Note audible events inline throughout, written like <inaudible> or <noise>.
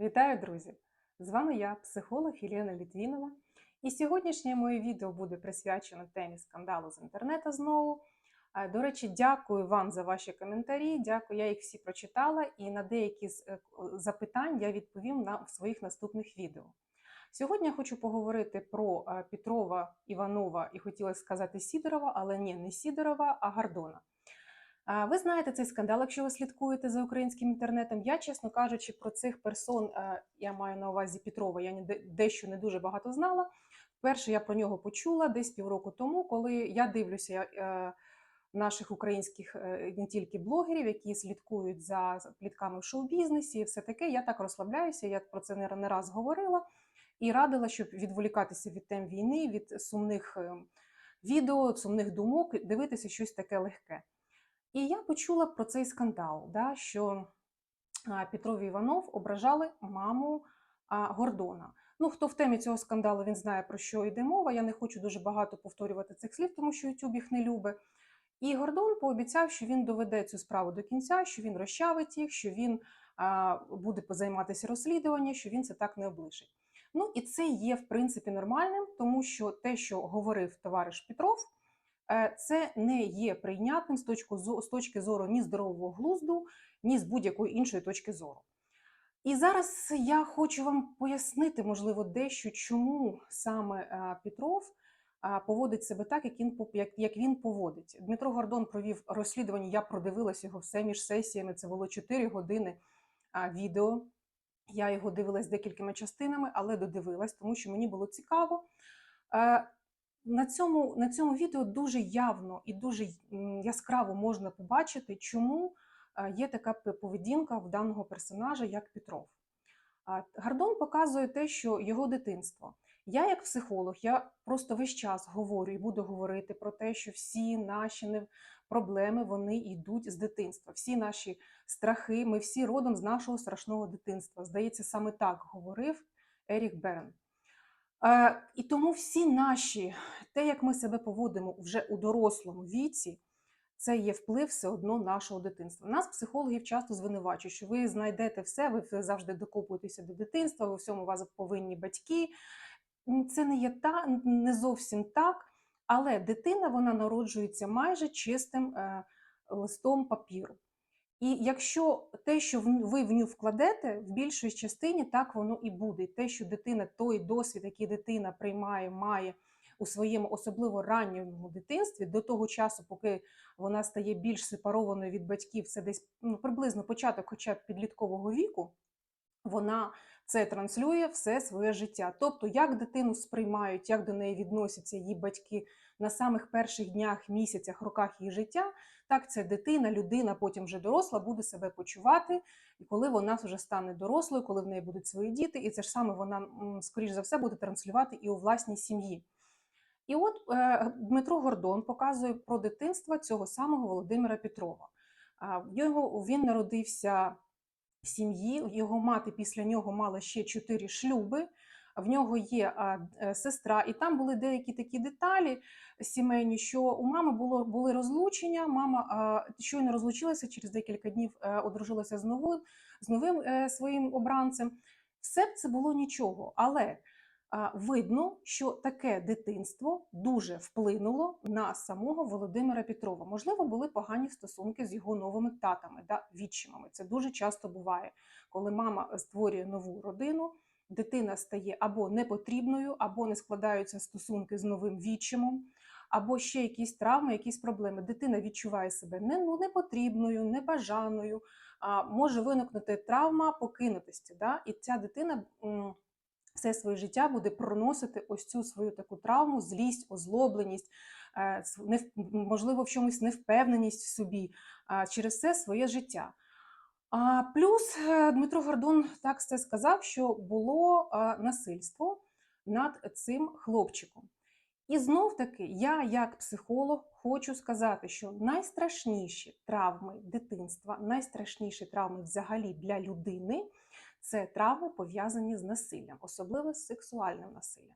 Вітаю, друзі! З вами я, психолог Єлена Літвінова. І сьогоднішнє моє відео буде присвячено темі скандалу з інтернету знову. Е, До речі, дякую вам за ваші коментарі. Дякую, я їх всі прочитала, і на деякі з е, запитань я відповім на своїх наступних відео. Сьогодні я хочу поговорити про е, Петрова, Іванова і хотіла сказати Сідорова, але ні, не Сідорова, а Гордона. Ви знаєте цей скандал, якщо ви слідкуєте за українським інтернетом. Я, чесно кажучи, про цих персон, е, я маю на увазі Петрова, я дещо не дуже багато знала. Вперше я про нього почула десь півроку тому, коли я дивлюся е, наших українських е, не тільки блогерів, які слідкують за плітками в шоу-бізнесі і все таке. Я так розслабляюся, я про це не раз говорила і радила, щоб відволікатися від тем війни, від сумних е, відео, сумних думок, дивитися щось таке легке. І я почула про цей скандал, да, що Петров і Іванов ображали маму Гордона. Ну, хто в темі цього скандалу, він знає, про що йде мова. Я не хочу дуже багато повторювати цих слів, тому що YouTube їх не любить. І Гордон пообіцяв, що він доведе цю справу до кінця, що він розчавить їх, що він а, буде займатися розслідуванням, що він це так не облишить. Ну і це є в принципі нормальним, тому що те, що говорив товариш Петров, це не є прийнятним з точки, з точки зору ні здорового глузду, ні з будь-якої іншої точки зору. І зараз я хочу вам пояснити, можливо, дещо, чому саме е, Петров е, поводить себе так, як він, як, він поводить. Дмитро Гордон провів розслідування, я продивилась його все між сесіями, це було 4 години е, відео. Я його дивилась декількома частинами, але додивилась, тому що мені було цікаво. На цьому, на цьому відео дуже явно і дуже яскраво можна побачити, чому е, є така поведінка в даного персонажа, як Петров. А, Гордон показує те, що його дитинство. Я, як психолог, я просто весь час говорю і буду говорити про те, що всі наші проблеми вони йдуть з дитинства. Всі наші страхи, ми всі родом з нашого страшного дитинства. Здається, саме так говорив Ерік Берн. Е, і тому всі наші, те, як ми себе поводимо вже у дорослому віці, це є вплив все одно нашого дитинства. Нас, психологів, часто звинувачують, що ви знайдете все, ви завжди докопуєтеся до дитинства, ви всьому вас повинні батьки. Це не є та не зовсім так, але дитина вона народжується майже чистим е, листом папіру. І якщо те, що ви в ню вкладете, в більшій частині так воно і буде. І Те, що дитина, той досвід, який дитина приймає, має у своєму особливо ранньому дитинстві, до того часу, поки вона стає більш сепарованою від батьків, це десь ну, приблизно початок, хоча б підліткового віку, вона це транслює все своє життя. Тобто, як дитину сприймають, як до неї відносяться її батьки на самих перших днях, місяцях, роках її життя, так ця дитина, людина, потім вже доросла, буде себе почувати, і коли вона вже стане дорослою, коли в неї будуть свої діти, і це ж саме вона, скоріш за все, буде транслювати і у власній сім'ї. І от е, Дмитро Гордон показує про дитинство цього самого Володимира Петрова. А, Його, він народився в сім'ї, його мати після нього мала ще чотири шлюби. В нього є е, сестра, і там були деякі такі деталі сімейні, що у мами було були розлучення. Мама щойно розлучилася через декілька днів, е, одружилася з новим з новим своїм обранцем. Все це було нічого, але видно, що таке дитинство дуже вплинуло на самого Володимира Петрова. Можливо, були погані стосунки з його новими татами, да, відчимами. Це дуже часто буває, коли мама створює нову родину. Дитина стає або непотрібною, або не складаються стосунки з новим відчимом, або ще якісь травми, якісь проблеми. Дитина відчуває себе не, ну, непотрібною, небажаною, а може виникнути травма покинутості. Да? І ця дитина все своє життя буде проносити ось цю свою таку травму, злість, озлобленість, е, можливо, в чомусь невпевненість в собі через все своє життя. А, плюс е, Дмитро Гордон так це сказав, що було насильство над цим хлопчиком. І знов таки, я, як психолог, хочу сказати, що найстрашніші травми дитинства, найстрашніші травми взагалі для людини це травми пов'язані з насиллям, особливо з сексуальним насиллям.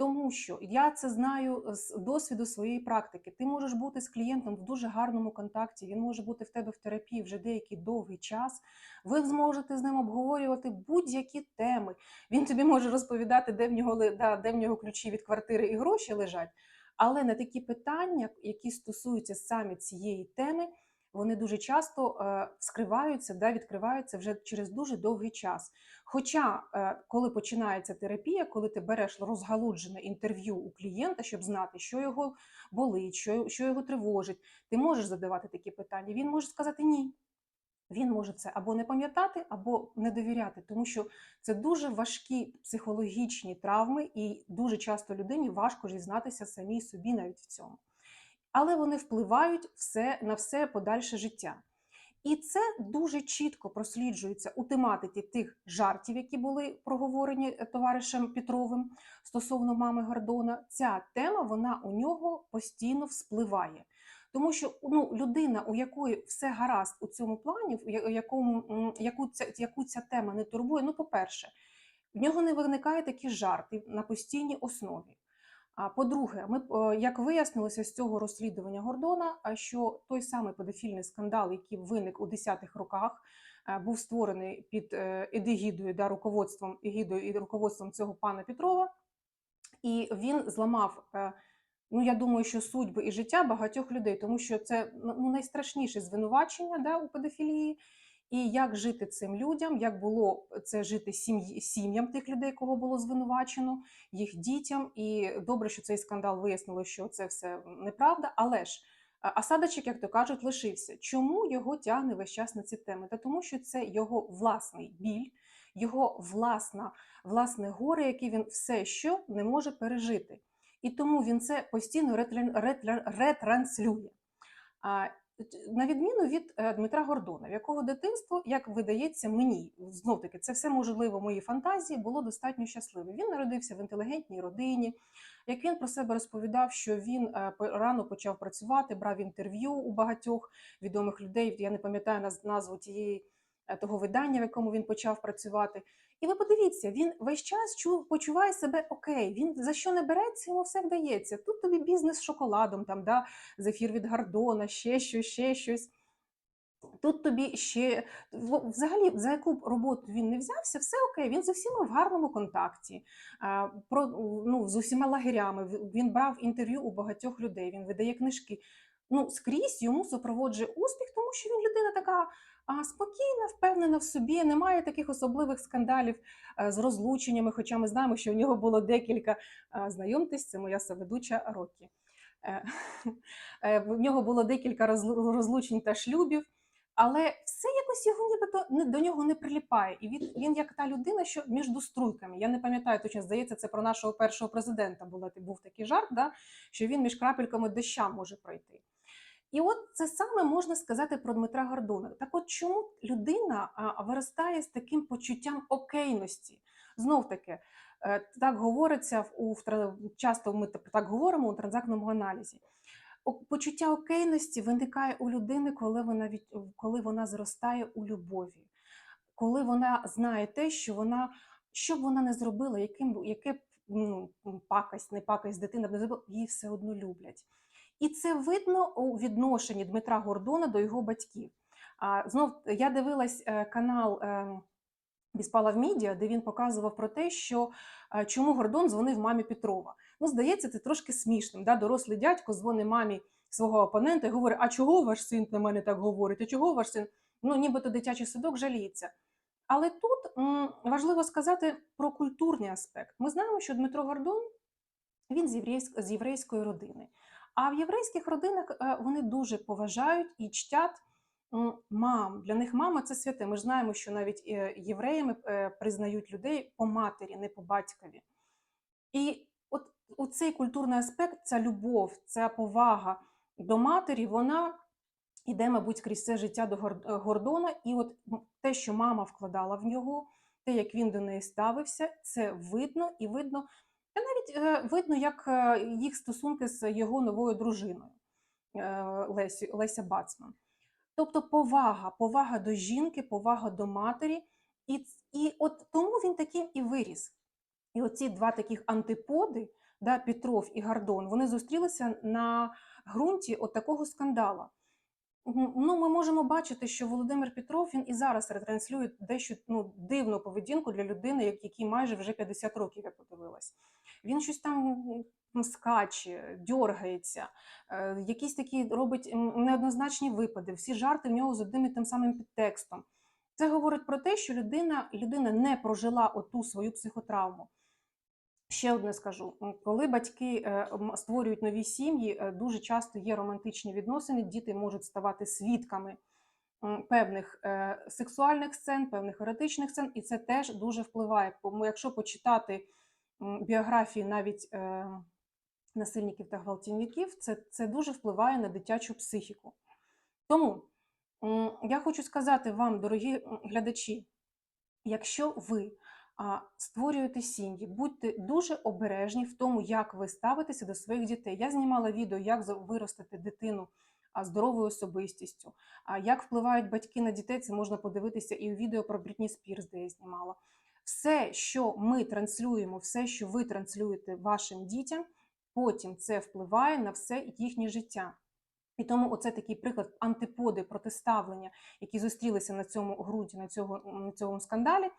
Тому що я це знаю з досвіду своєї практики. Ти можеш бути з клієнтом в дуже гарному контакті. Він може бути в тебе в терапії вже деякий довгий час. Ви зможете з ним обговорювати будь-які теми. Він тобі може розповідати, де в нього да, де в нього ключі від квартири і гроші лежать. Але на такі питання, які стосуються саме цієї теми, вони дуже часто е, вскриваються, да, відкриваються вже через дуже довгий час. Хоча, е, коли починається терапія, коли ти береш розгалуджене інтерв'ю у клієнта, щоб знати, що його болить, що, що його тривожить, ти можеш задавати такі питання. Він може сказати ні. Він може це або не пам'ятати, або не довіряти, тому що це дуже важкі психологічні травми, і дуже часто людині важко зізнатися самій собі навіть в цьому. Але вони впливають все на все подальше життя. І це дуже чітко просліджується у тематиці тих жартів, які були проговорені е, товаришем Петровим стосовно мами Гордона. Ця тема вона у нього постійно вспливає. Тому що ну, людина, у якої все гаразд у цьому плані, в якому, яку, ця, яку ця тема не турбує, ну, по-перше, в нього не виникають такі жарти на постійній основі. А по-друге, ми е, як вияснилося з цього розслідування Гордона, а що той самий педофільний скандал, який виник у 10-х роках, е, був створений під е, егідою, да, руководством егідою і руководством цього пана Петрова, і він зламав. е, Ну, я думаю, що судьби і життя багатьох людей, тому що це ну, найстрашніше звинувачення да, у педофілії. І як жити цим людям, як було це жити сім'ям тих людей, кого було звинувачено, їх дітям. І добре, що цей скандал вияснило, що це все неправда. Але ж а, осадочок, як то кажуть, лишився. Чому його тягне весь час на ці теми? Та тому, що це його власний біль, його власна, власне горе, яке він все що не може пережити. І тому він це постійно ретран- ретра- ретранслює. На відміну від е, Дмитра Гордона, в якого дитинство, як видається мені, знов таки, це все можливо мої фантазії, було достатньо щасливе. Він народився в інтелігентній родині. Як він про себе розповідав, що він е, рано почав працювати, брав інтерв'ю у багатьох відомих людей. Я не пам'ятаю наз- назву тієї е, того видання, в якому він почав працювати. І ви подивіться, він весь час чу, почуває себе окей. Він за що не береться, йому все вдається. Тут тобі бізнес з шоколадом, там да, зефір від Гордона, ще щось, ще щось. Тут тобі ще взагалі за яку роботу він не взявся, все окей. Він з усіма в гарному контакті. Про ну з усіма лагерями. Він брав інтерв'ю у багатьох людей. Він видає книжки. Ну скрізь йому супроводжує успіх, тому що він людина така а, спокійна, впевнена в собі. Немає таких особливих скандалів е, з розлученнями. Хоча ми знаємо, що в нього було декілька. Знайомтесь, це моя соведуча Рокі. Е, <laughs> е, В нього було декілька розлучень та шлюбів, але все якось його нібито до нього не приліпає. І він, він як та людина, що між струйками. Я не пам'ятаю точно, здається, це про нашого першого президента був такий жарт, да, що він між крапельками доща може пройти. І от це саме можна сказати про Дмитра Гордона. Так от чому людина виростає з таким почуттям окейності? Знов таки, е, так говориться у часто ми так говоримо у транзактному аналізі. Почуття окейності виникає у людини, коли вона коли вона зростає у любові, коли вона знає те, що вона що б вона не зробила, яким яке ну, пакость, не пакость дитина б не зробила, її все одно люблять. І це видно у відношенні Дмитра Гордона до його батьків. А знов я дивилась е, канал е, Біспала в Мідіа, де він показував про те, що е, чому Гордон дзвонив мамі Петрова. Ну, здається, це трошки смішним. Да? Дорослий дядько дзвонить мамі свого опонента і говорить: А чого ваш син на мене так говорить? А чого ваш син? Ну, нібито дитячий садок жаліється. Але тут м, важливо сказати про культурний аспект. Ми знаємо, що Дмитро Гордон він з єврейської родини. А в єврейських родинах е, вони дуже поважають і чтять мам. Для них мама це святе. Ми ж знаємо, що навіть е, євреями е, признають людей по матері, не по батькові. І от у цей культурний аспект, ця любов, ця повага до матері, вона йде, мабуть, крізь все життя до Гордона. І от те, що мама вкладала в нього, те, як він до неї ставився, це видно і видно. Та навіть е, видно, як е, їх стосунки з його новою дружиною е, Лесі, Леся Бацман. Тобто повага, повага до жінки, повага до матері. І, і от тому він таким і виріс. І оці два таких антиподи да, Петров і Гордон, вони зустрілися на ґрунті от такого скандала. Ну, ми можемо бачити, що Володимир Петров він і зараз ретранслює дещо ну, дивну поведінку для людини, як- якій майже вже 50 років я подивилась. Він щось там скаче, дьоргається, е, якісь такі робить неоднозначні випади. Всі жарти в нього з одним і тим самим підтекстом. Це говорить про те, що людина, людина не прожила оту свою психотравму. Ще одне скажу: коли батьки е, створюють нові сім'ї, е, дуже часто є романтичні відносини, діти можуть ставати свідками певних сексуальних сцен, певних еротичних сцен, і це теж дуже впливає. Тому якщо почитати біографії навіть е, насильників та гвалтівників, це, це дуже впливає на дитячу психіку. Тому я хочу сказати вам, дорогі глядачі, якщо ви створюєте сім'ї, будьте дуже обережні в тому, як ви ставитеся до своїх дітей. Я знімала відео, як виростити дитину здоровою особистістю. А як впливають батьки на дітей, це можна подивитися і у відео про Брітні Спірс, де я знімала. Все, що ми транслюємо, все, що ви транслюєте вашим дітям, потім це впливає на все їхнє життя. І тому оце такий приклад антиподи протиставлення, які зустрілися на цьому ґрунті, на цього на цьому скандалі.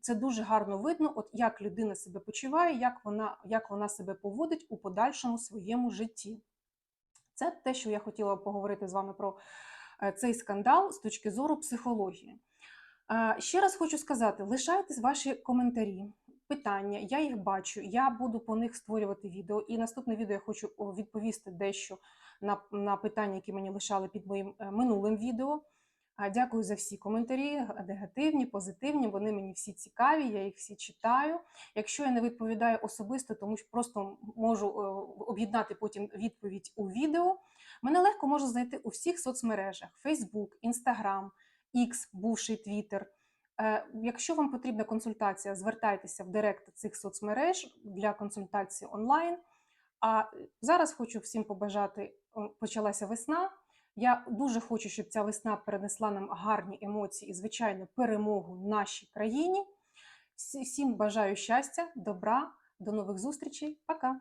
Це дуже гарно видно, от як людина себе почуває, як вона, як вона себе поводить у подальшому своєму житті. Це те, що я хотіла поговорити з вами про е, цей скандал з точки зору психології. Е, Ще раз хочу сказати: лишайте ваші коментарі, питання, я їх бачу, я буду по них створювати відео. І наступне відео я хочу відповісти дещо на, на питання, які мені лишали під моїм е, минулим відео. Дякую за всі коментарі, негативні, позитивні. Вони мені всі цікаві, я їх всі читаю. Якщо я не відповідаю особисто, тому що просто можу е, об'єднати потім відповідь у відео. Мене легко можна знайти у всіх соцмережах: Facebook, Instagram, X, бувший Twitter. Е, Якщо вам потрібна консультація, звертайтеся в директ цих соцмереж для консультації онлайн. А зараз хочу всім побажати, почалася весна. Я дуже хочу, щоб ця весна перенесла нам гарні емоції і, звичайно, перемогу нашій країні. Всім бажаю щастя, добра, до нових зустрічей. Пока!